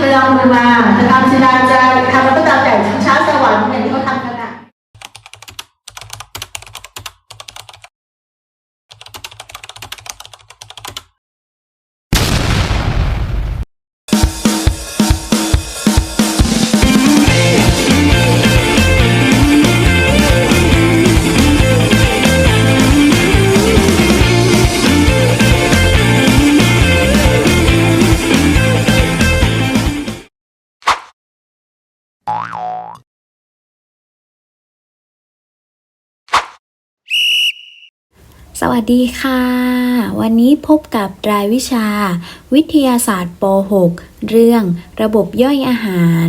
ไปลองดูมาจะทำศิลาจะทำวก็ตามแต่ สวัสดีค่ะ วันนี้พบกับรายวิชา วิทยาศาสตร์ป .6 เรื่องระบบย่อยอาหาร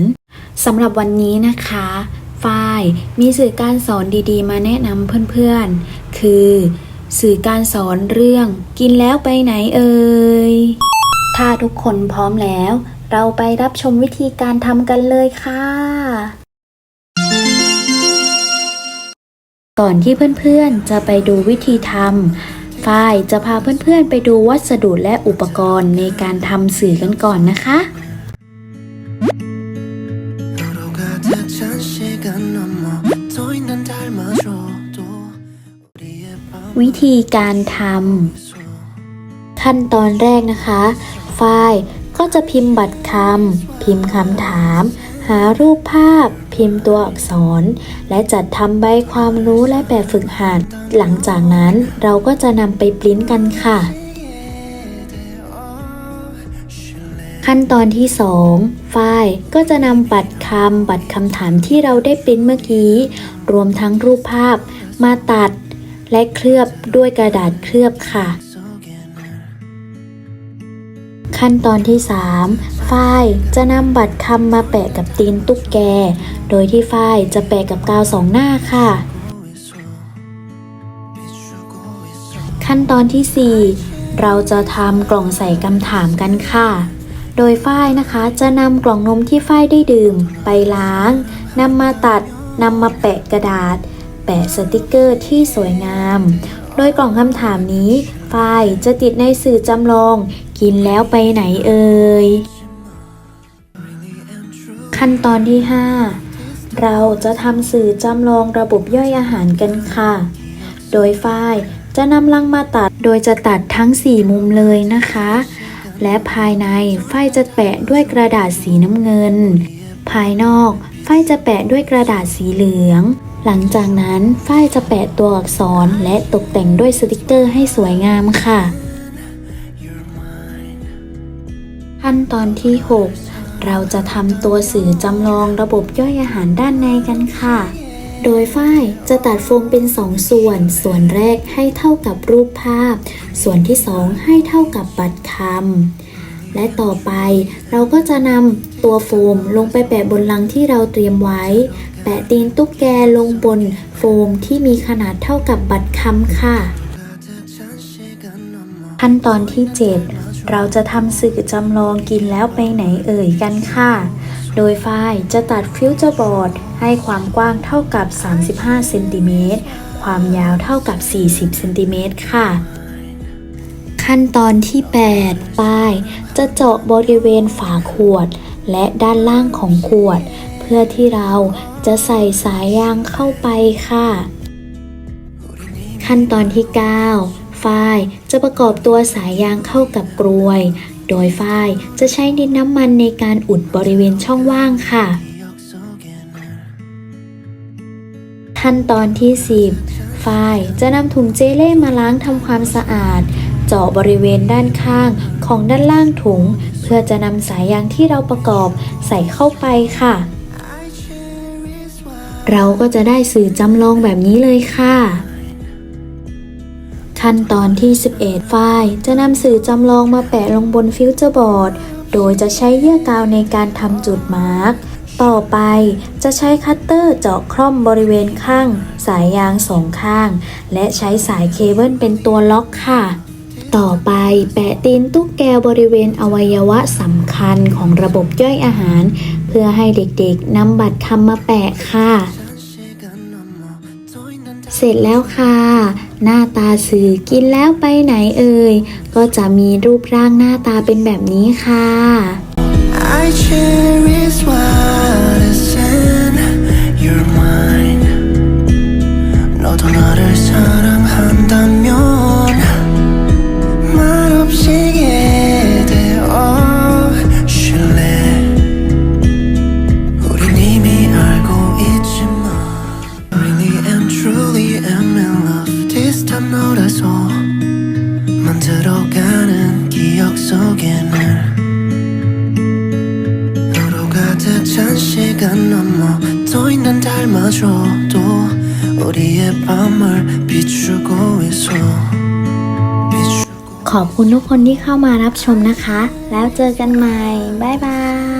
สำหรับวันนี้นะคะฝ้ายมีสื่อการสอนดีๆ มาแนะนำเพื่อนๆ คือ สื่อการสอนเรื่องกินแล้วไปไหนเอ่ย ถ้าทุกคนพร้อมแล้ว เราไปรับชมวิธีการทำกันเลยค่ะ ก่อนที่เพื่อนๆ จะไปดูวิธีทำฝ้ายจะพาเพื่อนๆ ไปดูวัสดุและอุปกรณ์ในการทำสื่อกันก่อนนะคะวิธีการทำขั้นตอนแรกนะคะ ฝ้ายก็จะพิมพ์บัตรคำพิมพ์คำถาม หารูปภาพ พิมพ์ตัวอักษร และจัดทำใบความรู้และแบบฝึกหัด หลังจากนั้นเราก็จะนำไปปริ้นกันค่ะ ขั้นตอนที่ 2 ฝ้ายก็จะนำบัตรคำบัตรคำถามที่เราได้ปริ้นเมื่อกี้ รวมทั้งรูปภาพ มาตัด และเคลือบด้วยกระดาษเคลือบค่ะขั้นตอนที่ 3 ฝ้ายจะนำบัตรคำมาแปะกับตีนตุ๊กแก โดยที่ฝ้ายจะแปะกับกาวสองหน้าค่ะ ขั้นตอนที่ 4 เราจะทำกล่องใส่คำถามกันค่ะ โดยฝ้ายนะคะจะนำกล่องนมที่ฝ้ายได้ดื่ม ไปล้างนำมาตัดนำมาแปะกระดาษ แปะสติกเกอร์ที่สวยงาม โดยกล่องคำถามนี้ฝ้ายจะติดในสื่อจำลอง กินแล้วไปไหนเอ่ย ขั้นตอนที่ 5 เราจะทำสื่อจำลองระบบย่อยอาหารกันค่ะ โดยฝ้ายจะนำลังมาตัด โดยจะตัดทั้ง 4 มุมเลยนะคะ และภายในฝ้ายจะแปะด้วยกระดาษสีน้ำเงิน ภายนอกฝ้ายจะแปะด้วยกระดาษสีเหลือง หลังจากนั้นฝ้ายจะแปะตัวอักษรและตกแต่งด้วยสติกเกอร์ให้สวยงามค่ะ ขั้นตอนที่ 6 เราจะทำตัวสื่อจำลองระบบย่อยอาหารด้านในกันค่ะ โดยฝ้ายจะตัดโฟมเป็นสองส่วน ส่วนแรกให้เท่ากับรูปภาพ ส่วนที่สองให้เท่ากับบัตรคำ และต่อไปเราก็จะนำตัวโฟมลงไปแปะบนลังที่เราเตรียมไว้ แปะตีนตุ๊กแกลงบนโฟมที่มีขนาดเท่ากับบัตรคำค่ะ ขั้นตอนที่ 7 เราจะทำสื่อจำลองกินแล้วไปไหนเอ่ยกันค่ะ โดยฝ้ายจะตัดฟิวเจอร์บอร์ดให้ความกว้างเท่ากับ 35เซนติเมตรความยาวเท่ากับ 40เซนติเมตรค่ะ ขั้นตอนที่ 8 ป้าย จะเจาะบริเวณฝาขวด และด้านล่างของขวด เพื่อที่เราจะใส่สายยางเข้าไปค่ะ ขั้นตอนที่ 9 ฝ้ายจะประกอบตัวสายยางเข้ากับกรวย โดยฝ้ายจะใช้ดินน้ำมันในการอุดบริเวณช่องว่างค่ะ ขั้นตอนที่ 10 ฝ้ายจะนำถุงเจเล่มาล้างทำความสะอาด เจาะบริเวณด้านข้างของด้านล่างถุง เพื่อจะนำสายยางที่เราประกอบใส่เข้าไปค่ะ เราก็จะได้สื่อจำลองแบบนี้เลยค่ะ ขั้นตอนที่ 11ไฟล์จะนำสื่อจำลองมาแปะลงบนฟิวเจอร์บอร์ด โดยจะใช้เยื่อกาวในการทำจุดมาร์กต่อไปจะใช้คัตเตอร์เจาะคร่อมบริเวณข้าง สายยางสองข้าง และใช้สายเคเบิลเป็นตัวล็อกค่ะ ต่อไปแปะตีนตุ๊กแกบริเวณอวัยวะสำคัญของระบบย่อยอาหาร เพื่อให้เด็กๆนำบัตรคำมาแปะค่ะ เสร็จแล้วค่ะ หน้าตาสื่อกินแล้วไปไหนเอ่ย ก็จะมีรูปร่างหน้าตาเป็นแบบนี้ค่ะ I cherish what 속에는 너로 가득 찬 시간 넘어 또 있는 닮아줘도 우리의 밤을 비추고 있어 비추고 ขอบคุณทุกคนที่เข้ามารับชมนะคะ แล้วเจอกันใหม่ บ๊ายบาย